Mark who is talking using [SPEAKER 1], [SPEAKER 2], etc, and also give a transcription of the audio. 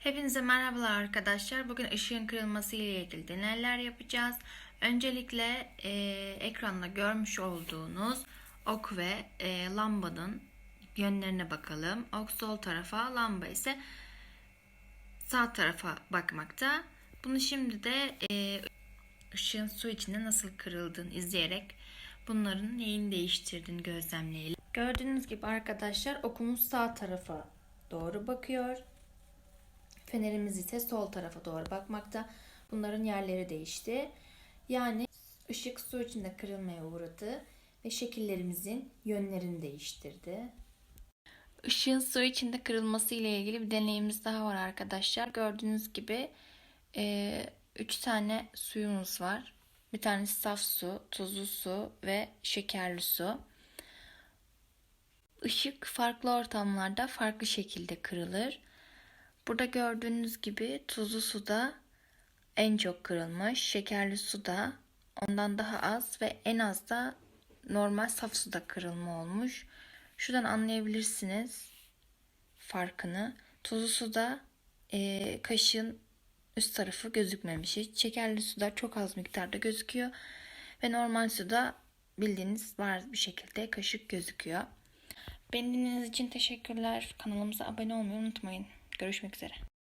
[SPEAKER 1] Hepinize merhabalar arkadaşlar. Bugün ışığın kırılması ile ilgili deneyler yapacağız. Öncelikle e, ekranda görmüş olduğunuz ok ve e, lambanın yönlerine bakalım. Ok sol tarafa, lamba ise sağ tarafa bakmakta. Bunu şimdi de e, ışığın su içinde nasıl kırıldığını izleyerek bunların neyini değiştirdiğini gözlemleyelim. Gördüğünüz gibi arkadaşlar okumuz sağ tarafa doğru bakıyor. Fenerimiz ise sol tarafa doğru bakmakta. Bunların yerleri değişti. Yani ışık su içinde kırılmaya uğradı ve şekillerimizin yönlerini değiştirdi. Işığın su içinde kırılması ile ilgili bir deneyimiz daha var arkadaşlar. Gördüğünüz gibi 3 tane suyumuz var. Bir tanesi saf su, tuzlu su ve şekerli su. Işık farklı ortamlarda farklı şekilde kırılır. Burada gördüğünüz gibi tuzlu suda en çok kırılmış, şekerli suda ondan daha az ve en az da normal saf suda kırılma olmuş. Şuradan anlayabilirsiniz farkını. Tuzlu suda e, kaşığın üst tarafı gözükmemiş. Şekerli suda çok az miktarda gözüküyor. Ve normal suda bildiğiniz var bir şekilde kaşık gözüküyor. Beni dinlediğiniz için teşekkürler. Kanalımıza abone olmayı unutmayın. Görüşmek üzere.